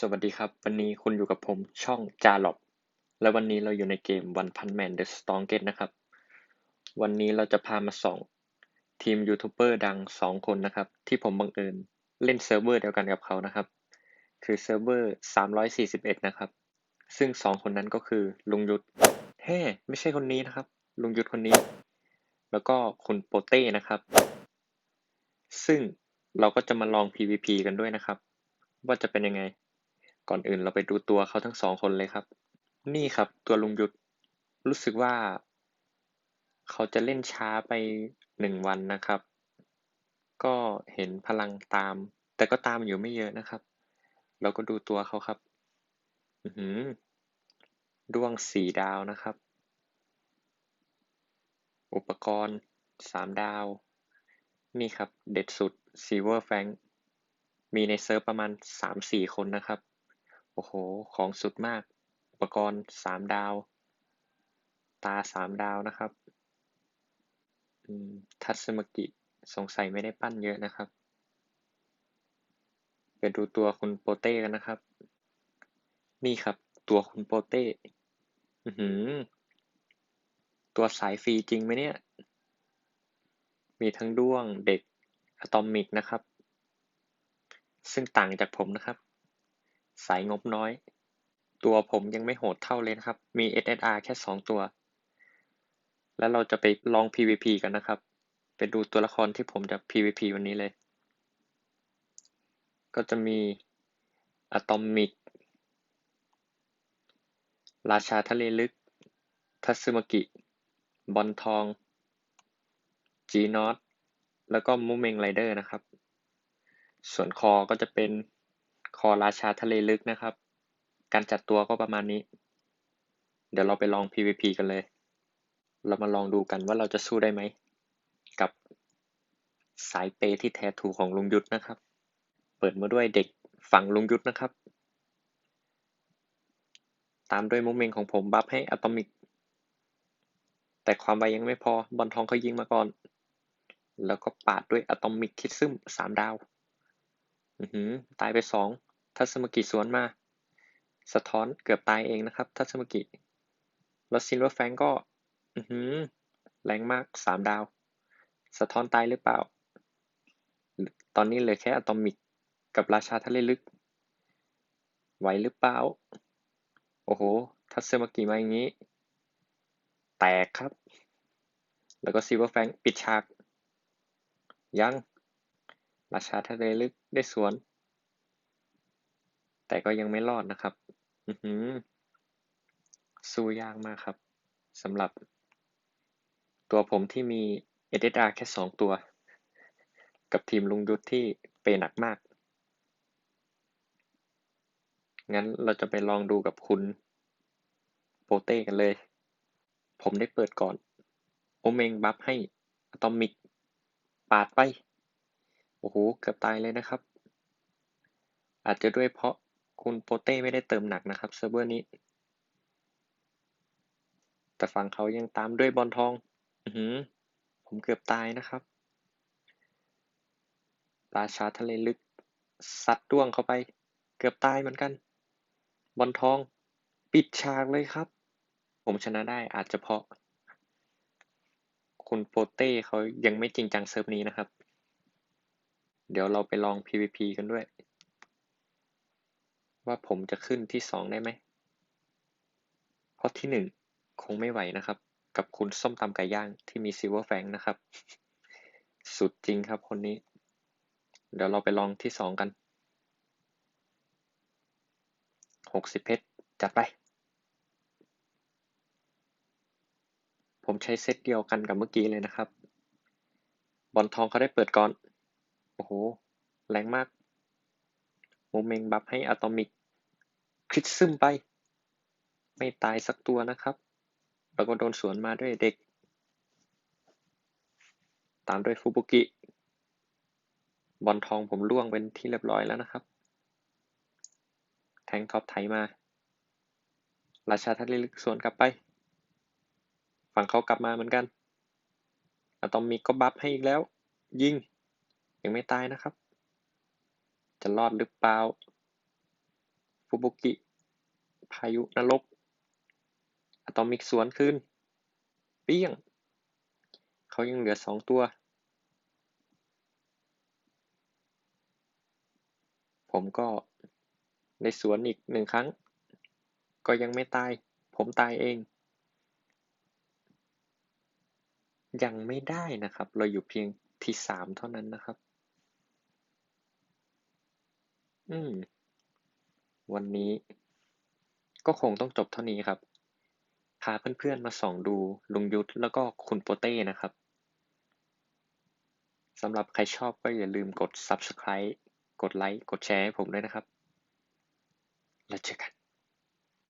สวัสดีครับ วันนี้คุณอยู่กับผมช่องจาหลอบและวันนี้เราอยู่ในเกม One Punch Man The Strongest นะครับ วันนี้เราจะพามาส่องทีมยูทูบเบอร์ดัง 2 คนนะครับ ที่ผมบังเอิญเล่นเซิร์ฟเวอร์เดียวกันกับเขานะครับ คือเซิร์ฟเวอร์341 นะครับ ซึ่ง 2 คนนั้นก็คือลุงยุทธเฮ้ไม่ใช่คนนี้นะครับ ลุงยุทธคนนี้ แล้วก็คุณโปเต้นะครับ ซึ่งเราก็จะมาลอง PVP กันด้วยนะครับ ว่าจะเป็นยังไง ก่อนอื่นเราไปดูตัวเขาทั้งสองคนเลยครับ นี่ครับตัวลุงยุทธรู้สึกว่า เขาจะเล่นช้าไปหนึ่งวันนะครับ ก็เห็นพลังตาม แต่ก็ตามอยู่ไม่เยอะนะครับ เราก็ดูตัวเขาครับอือหือดวงสี่ดาวนะครับ อุปกรณ์สามดาว นี่ครับ เด็ดสุด Silver f a n k มีในเซิร์ฟประมาณสามสี่คนนะครับ โอ้โห ของสุดมาก อุปกรณ์สามดาว ตาสามดาวนะครับ ทัตสึมากิ สงสัยไม่ได้ปั้นเยอะนะครับไปดูตัวคุณโปเต้กันนะครับ นี่ครับ ตัวคุณโปเต้อือหือตัวสายฟรีจริงไหมเนี่ย มีทั้งด้วงเด็กอะตอมิกนะครับ ซึ่งต่างจากผมนะครับ สายงบน้อย ตัวผมยังไม่โหดเท่าเลยนะครับ มี SSR แค่ 2 ตัว แล้วเราจะไปลอง PVP กันนะครับ ไปดูตัวละครที่ผมจะ PVP วันนี้เลย ก็จะมีอะตอมิก ราชาทะเลลึก ทัตสึมากิ บอลทอง จีนอตแล้วก็มูเมงไรเดอร์นะครับ ส่วนคอก็จะเป็น อราชาทะเลลึกนะครับ การจัดตัวก็ประมาณนี้ เดี๋ยวเราไปลอง PVP กันเลย เรามาลองดูกันว่าเราจะสู้ได้ไหม กับสายเปย์ที่แท้ถูกของลุงยุทธนะครับ เปิดมาด้วยเด็กฝั่งลุงยุทธนะครับ ตามด้วยมูเมงของผมบัฟให้อะตอมิก แต่ความไวยังไม่พอบอลทองเขายิงมาก่อน แล้วก็ปาดด้วยอะตอมิกคิดซึมสามดาวอือหือตายไปสอง ทัศมกิสวนมา สะท้อนเกือบตายเองนะครับ ทัศมกิ แล้วซิลเวอร์แฟงก็ อือหือ แรงมากสามดาว สะท้อนตายหรือเปล่า ตอนนี้เหลือแค่อะตอมิก กับราชาทะเลลึก ไหวหรือเปล่า โอ้โห ทัศมกิมาอย่างนี้ แตกครับ แล้วก็ซิลเวอร์แฟงปิดฉาก ยัง ราชาทะเลลึกได้สวน แต่ก็ยังไม่รอดนะครับ อือหือสู้ยากมากครับสำหรับ ตัวผมที่มีเอเดดาแค่สองตัว กับทีมลุงยุทธที่เปหนักมาก งั้นเราจะไปลองดูกับคุณโปเต้กันเลย ผมได้เปิดก่อน โอเมงบัฟให้อะตอมิก ปาดไป โอ้โห เกือบตายเลยนะครับ อาจจะด้วยเพราะ คุณโปเต้ไม่ได้เติมหนักนะครับเซิร์ฟเวอร์นี้ แต่ฝั่งเขายังตามด้วยบอลทอง อือหือ ผมเกือบตายนะครับ ราชาทะเลลึกซัดด้วงเข้าไป เกือบตายเหมือนกัน บอลทอง ปิดฉากเลยครับ ผมชนะได้อาจจะเพราะ คุณโปเต้เขายังไม่จริงจังเซิร์ฟนี้นะครับ เดี๋ยวเราไปลอง PVP กันด้วย ว่าผมจะขึ้นที่สองได้ไหมเพราะที่หนึ่งคงไม่ไหวนะครับ กับคุณส้มตำไก่ย่างที่มีซิลเวอร์แฟงนะครับ สุดจริงครับคนนี้ เดี๋ยวเราไปลองที่สองกันหกสิบเพชรจัดไป ผมใช้เซตเดียวกันกับเมื่อกี้เลยนะครับ บอลทองเขาได้เปิดก่อน โอ้โห แรงมาก โมเมงบัฟให้อะตอมิกคริสซึมไป ไม่ตายสักตัวนะครับ แล้วก็โดนสวนมาด้วยเด็ก ตามด้วยฟูบุกิ บอลทองผมล่วงเป็นที่เรียบร้อยแล้วนะครับ แทงท็อปไถมา ราชาทะเลลึกสวนกลับไป ฝั่งเขากลับมาเหมือนกันอะตอมิกก็บัฟให้อีกแล้ว ยิง ยังไม่ตายนะครับ จะรอดหรือเปล่าฟุบุกิ พายุนรก อะตอมิกสวนคืนเปี้ยง เขายังเหลือสองตัว ผมก็ในสวนอีกหนึ่งครั้ง ก็ยังไม่ตาย ผมตายเอง ยังไม่ได้นะครับ เราอยู่เพียงที่สามเท่านั้นนะครับ อืม วันนี้ก็คงต้องจบเท่านี้ครับ พาเพื่อนๆมาส่องดูลุงยุทธแล้วก็คุณโปเต้นะครับสำหรับใครชอบก็อย่าลืมกด Subscribe กดไลค์ กดแชร์ให้ผมด้วยนะครับ แล้วเจอกัน